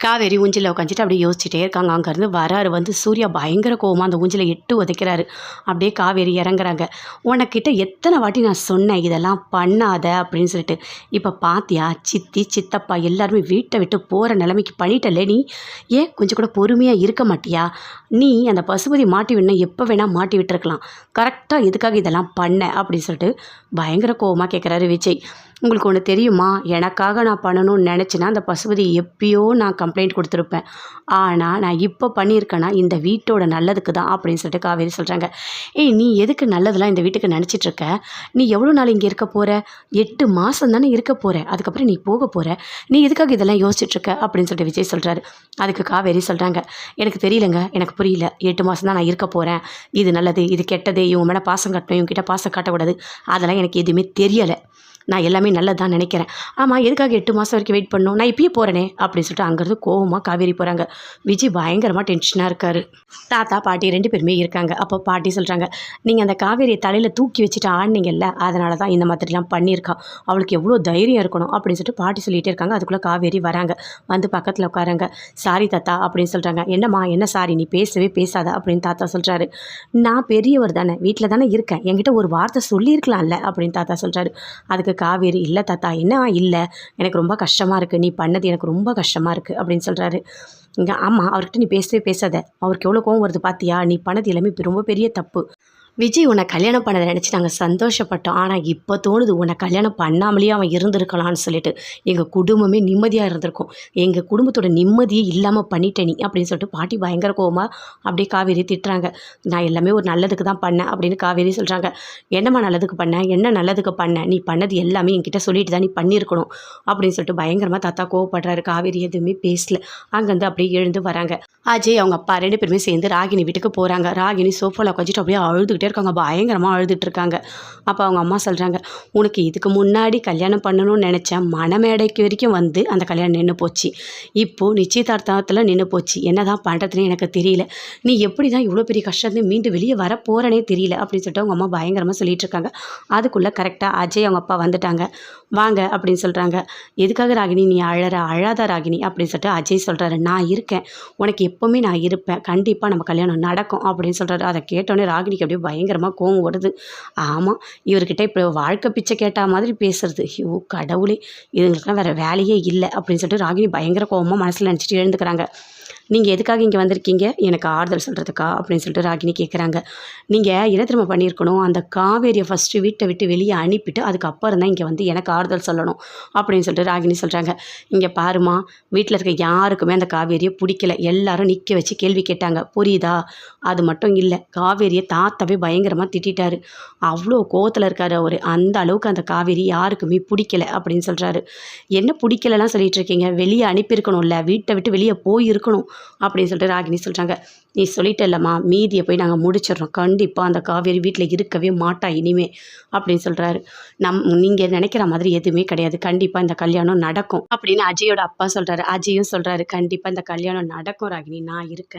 காவேரி ஊஞ்சலில் உட்காந்துட்டு அப்படியே யோசிச்சுட்டே இருக்காங்க. அங்கேருந்து வராரு வந்து சூர்யா பயங்கர கோவமாக அந்த ஊஞ்சலை எட்டு உதைக்கிறாரு. அப்படியே காவேரி இறங்குறாங்க. உனக்கிட்ட எத்தனை வாட்டி நான் சொன்னேன் இதெல்லாம் பண்ணாத அப்படின்னு சொல்லிட்டு. இப்போ பாத்தியா சித்தி சித்தப்பா எல்லாருமே வீட்டை விட்டு போகிற நிலைமைக்கு பண்ணிட்டல நீ. ஏன் கொஞ்சம் கூட பொறுமையாக இருக்க மாட்டியா? நீ அந்த பசுபதி மாட்டி விடணும் எப்போ வேணால் மாட்டி விட்டுருக்கலாம். கரெக்டாக எதுக்காக இதெல்லாம் பண்ண? அப்படின்னு சொல்லிட்டு பயங்கர கோவமாக கேட்குறாரு விஜய். உங்களுக்கு ஒன்று தெரியுமா? எனக்காக நான் பண்ணணும்னு நினச்சின்னா அந்த பசுபதி எப்பயோ நான் கம்ப்ளைண்ட் கொடுத்துருப்பேன். ஆனால் நான் இப்போ பண்ணியிருக்கேன்னா இந்த வீட்டோட நல்லதுக்கு தான் அப்படின்னு சொல்லிட்டு காவேரி சொல்கிறாங்க ஏய் நீ எதுக்கு நல்லதெல்லாம் இந்த வீட்டுக்கு நினச்சிட்டு இருக்க? நீ எவ்வளோ நாள் இங்கே இருக்க போகிற எட்டு மாதம் தானே இருக்க போகிற அதுக்கப்புறம் நீ போக போகிற நீ எதுக்காக இதெல்லாம் யோசிச்சுட்ருக்க அப்படின்னு சொல்லிட்டு விஜய் சொல்கிறாரு அதுக்கு காவேரி சொல்கிறாங்க எனக்கு தெரியலங்க. எனக்கு புரியல. எட்டு மாதம் தான் நான் இருக்க போகிறேன் இது நல்லது இது கெட்டது. இவங்க மேலே பாசம் கட்டணும். இவங்ககிட்ட பாசம் காட்டக்கூடாது. அதெல்லாம் எனக்கு எதுவுமே தெரியலை. நான் எல்லாமே நல்லதான் நினைக்கிறேன். ஆமாம் எதுக்காக எட்டு மாதம் வரைக்கும் வெயிட் பண்ணணும்? நான் இப்பயே போகிறேனே அப்படின்னு சொல்லிட்டு அங்கேருந்து கோவமாக காவேரி போகிறாங்க விஜய் பயங்கரமாக டென்ஷனாக இருக்கார். தாத்தா பாட்டி ரெண்டு பேருமே இருக்காங்க. அப்போ பாட்டி சொல்கிறாங்க நீங்கள் அந்த காவேரியை தலையில் தூக்கி வச்சுட்டு ஆடினீங்கல்ல அதனால தான் இந்த மாதிரிலாம் பண்ணியிருக்கா அவளுக்கு எவ்வளோ தைரியம் இருக்கணும்? அப்படின்னு சொல்லிட்டு பாட்டி சொல்லிகிட்டே இருக்காங்க. அதுக்குள்ளே காவேரி வராங்க. வந்து பக்கத்தில் உட்காராங்க. சாரி தாத்தா அப்படின்னு சொல்கிறாங்க என்னம்மா என்ன சாரி? நீ பேசவே பேசாத அப்படின்னு தாத்தா சொல்கிறாரு நான் பெரியவர் தானே வீட்டில் தானே இருக்கேன். என்கிட்ட ஒரு வார்த்தை சொல்லியிருக்கலாம்ல அப்படின்னு தாத்தா சொல்கிறாரு அதுக்கு காவேரி இல்லை தாத்தா என்ன? இல்லை. எனக்கு ரொம்ப கஷ்டமாக இருக்குது நீ பண்ணது எனக்கு ரொம்ப கஷ்டமாக இருக்குது அப்படின்னு சொல்கிறாரு இங்கே ஆமாம் அவர்கிட்ட நீ பேசவே பேசாத. அவருக்கு எவ்வளோ கோவம் வருது பார்த்தியா நீ பண்ணது எல்லாமே ரொம்ப பெரிய தப்பு. விஜய் உன்னை கல்யாணம் பண்ணதை நினச்சி நாங்கள் சந்தோஷப்பட்டோம். ஆனால் இப்போ தோணுது உன்னை கல்யாணம் பண்ணாமலேயே அவன் இருந்திருக்கலாம்னு சொல்லிட்டு. எங்கள் குடும்பமே நிம்மதியாக இருந்திருக்கும். எங்கள் குடும்பத்தோட நிம்மதியே இல்லாமல் பண்ணிட்டே நீ அப்படின்னு சொல்லிட்டு பாட்டி பயங்கர கோவமாக அப்படியே காவேரி திட்டுறாங்க. நான் எல்லாமே ஒரு நல்லதுக்கு தான் பண்ணேன் அப்படின்னு காவேரி சொல்கிறாங்க என்னம்மா நல்லதுக்கு பண்ணேன் என்ன நல்லதுக்கு பண்ணேன் நீ பண்ணது எல்லாமே என்கிட்ட சொல்லிட்டு தான் நீ பண்ணியிருக்கணும் அப்படின்னு சொல்லிட்டு பயங்கரமாக தாத்தா கோவப்படுறாரு. காவேரி எதுவுமே பேசல. அங்கேருந்து அப்படியே எழுந்து வராங்க. அஜய் அவங்க அப்பா ரெண்டு பேருமே சேர்ந்து ராகினி வீட்டுக்கு போகிறாங்க ராகினி சோஃபாவில் உட்காந்துட்டு அப்படியே அழுதுகிட்டே இருக்காங்க. பயங்கரமாக அழுதுட்டு இருக்காங்க அப்போ அவங்க அம்மா சொல்கிறாங்க உனக்கு இதுக்கு முன்னாடி கல்யாணம் பண்ணணும்னு நினச்சேன். மனமேடைக்கு வரைக்கும் வந்து அந்த கல்யாணம் நின்று போச்சு. இப்போது நிச்சயதார்த்தத்தில் நின்று போச்சு. என்ன தான் பண்ணுறதுன்னு எனக்கு தெரியல. நீ எப்படி தான் இவ்வளோ பெரிய கஷ்டத்தை மீண்டும் வெளியே வர போகிறனே தெரியல. அப்படின்னு சொல்லிட்டு அவங்க அம்மா பயங்கரமாக சொல்லிட்டு இருக்காங்க. அதுக்குள்ளே கரெக்டாக அஜய் அவங்க அப்பா வந்துட்டாங்க. வாங்க அப்படின்னு சொல்கிறாங்க எதுக்காக ராகினி? நீ அழற அழாத ராகினி அப்படின்னு சொல்லிட்டு அஜய் சொல்கிறாரு நான் இருக்கேன். உனக்கு எப்போவுமே நான் இருப்பேன். கண்டிப்பாக நம்ம கல்யாணம் நடக்கும் அப்படின்னு சொல்கிறாரு அதை கேட்டோன்னே ராகினிக்கு அப்படியே பயங்கரமாக கோவம் வருது. ஆமாம் இவர்கிட்ட இப்போ வாழ்க்கை பிச்சை கேட்ட மாதிரி பேசுறது. ஐயோ கடவுளே. இதுங்களுக்குலாம் வேறு வேலையே இல்லை அப்படின்னு சொல்லிட்டு ராகினி பயங்கர கோவமாக மனசில் நினச்சிட்டு எழுந்துக்கிறாங்க. நீங்கள் எதுக்காக இங்கே வந்திருக்கீங்க? எனக்கு ஆறுதல் சொல்கிறதுக்கா அப்படின்னு சொல்லிட்டு ராகினி கேட்குறாங்க நீங்கள் என்ன திரும்ப பண்ணியிருக்கணும். அந்த காவேரியை ஃபஸ்ட்டு வீட்டை விட்டு வெளியே அனுப்பிட்டு அதுக்கப்புறம் தான் இங்கே வந்து எனக்கு ஆறுதல் சொல்லணும் அப்படின்னு சொல்லிட்டு ராகினி சொல்கிறாங்க இங்கே பாருமா வீட்டில் இருக்க யாருக்குமே அந்த காவேரியை பிடிக்கல. எல்லாரும் நிற்க வச்சு கேள்வி கேட்டாங்க. புரியுதா? அது மட்டும் இல்லை காவேரியை தாத்தாவே பயங்கரமாக திட்டாரு அவ்வளோ கோவத்தில் இருக்கார் அவர். அந்த அளவுக்கு அந்த காவேரி யாருக்குமே பிடிக்கல அப்படின்னு சொல்கிறாரு என்ன பிடிக்கலலாம் சொல்லிட்டு இருக்கீங்க? வெளியே அனுப்பியிருக்கணும்ல. வீட்டை விட்டு வெளியே போயிருக்கணும். அப்படின்னு சொல்லிட்டு ராகினி சொல்கிறாங்க நீ சொல்லிட்டேல்லம்மா மீதியை போய் நாங்கள் முடிச்சிடுறோம். கண்டிப்பாக அந்த காவேரி வீட்டில் இருக்கவே மாட்டா இனிமே அப்படின்னு சொல்கிறாரு நம் நீங்கள் நினைக்கிற மாதிரி எதுவுமே கிடையாது. கண்டிப்பாக இந்த கல்யாணம் நடக்கும் அப்படின்னு அஜயோட அப்பா சொல்கிறாரு அஜயும் சொல்கிறாரு கண்டிப்பாக இந்த கல்யாணம் நடக்கும் ராகினி நான் இருக்கேன்.